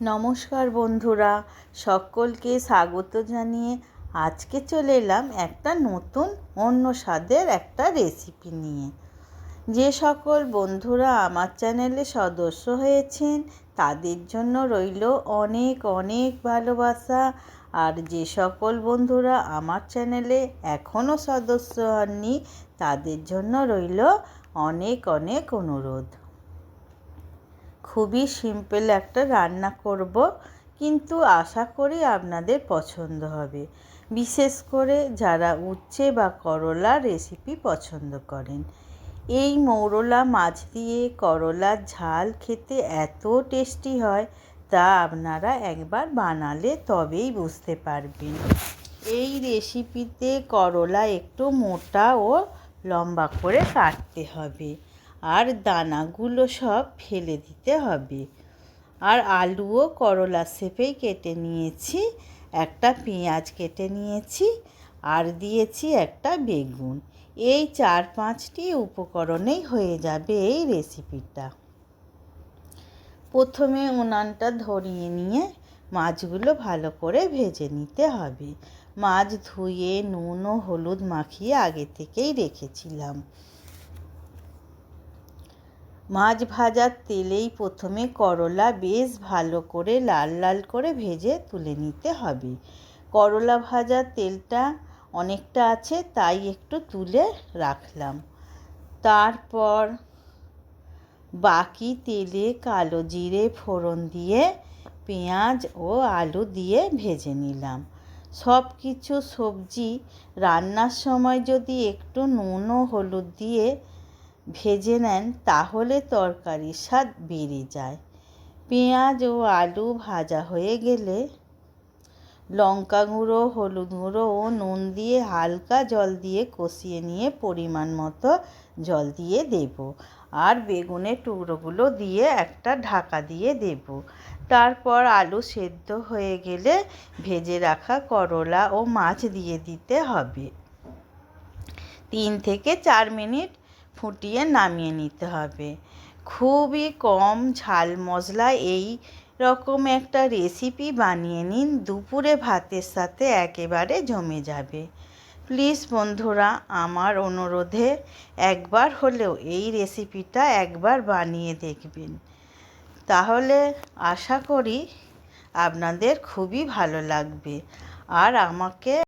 নমস্কার বন্ধুরা, সকলকে স্বাগত জানিয়ে আজকে চলে এলাম একটা নতুন, অন্য স্বাদের একটা রেসিপি নিয়ে। যে সকল বন্ধুরা আমার চ্যানেলে সদস্য হয়েছেন, তাদের জন্য রইল অনেক অনেক ভালোবাসা। আর যে সকল বন্ধুরা আমার চ্যানেলে এখনও সদস্য হননি, তাদের জন্য রইল অনেক অনেক অনুরোধ। খুবই সিম্পল একটা রান্না করব, কিন্তু আশা করি আপনাদের পছন্দ হবে। বিশেষ করে যারা উচ্ছে বা করলা রেসিপি পছন্দ করেন। এই মৌরলা মাছ দিয়ে করলার ঝাল খেতে এত টেস্টি হয়, তা আপনারা একবার বানালে তবেই বুঝতে পারবেন। এই রেসিপিতে করলা একটু মোটা ও লম্বা করে কাটতে হবে। আর দানাগুলো সব ফেলে দিতে হবে। আর আলুও করলা সেপেই কেটে নিয়েছি, একটা পেঁয়াজ কেটে নিয়েছি, আর দিয়েছি একটা বেগুন। এই চার পাঁচটি উপকরণেই হয়ে যাবে এই রেসিপিটা প্রথমে উনানটা ধরিয়ে নিয়ে মাছগুলো ভালো করে ভেজে নিতে হবে। মাছ ধুয়ে নুন ও হলুদ মাখিয়ে আগে থেকেই রেখেছিলাম। মাছ ভাজার তেলেই প্রথমে করলা বেশ ভালো করে লাল লাল করে ভেজে তুলে নিতে হবে। করলা ভাজার তেলটা অনেকটা আছে, তাই একটু তুলে রাখলাম। তারপর বাকি তেলে কালো জিরে ফোড়ন দিয়ে, পেঁয়াজ ও আলু দিয়ে ভেজে নিলাম। সব কিছু সবজি রান্নার সময় যদি একটু নুন ও হলুদ দিয়ে ভেজে নেন, তাহলে তরকারির স্বাদ বেড়ে যায়। পেঁয়াজ ও আলু ভাজা হয়ে গেলে লঙ্কা গুঁড়ো, হলুদ গুঁড়ো ও নুন দিয়ে হালকা জল দিয়ে কষিয়ে নিয়ে পরিমাণ মতো জল দিয়ে দেব। আর বেগুনের টুকরোগুলো দিয়ে একটা ঢাকা দিয়ে দেব। তারপর আলু সেদ্ধ হয়ে গেলে ভেজে রাখা করলা ও মাছ দিয়ে দিতে হবে। তিন থেকে চার মিনিট ফুটিয়ে নামিয়ে নিতে হবে। খুবই কম ঝাল মশলা এই রকম একটা রেসিপি বানিয়ে নিন, দুপুরে ভাতের সাথে একেবারে জমে যাবে। প্লিজ বন্ধুরা, আমার অনুরোধে একবার হলেও এই রেসিপিটা একবার বানিয়ে দেখবেন। তাহলে আশা করি আপনাদের খুবই ভালো লাগবে। আর আমাকে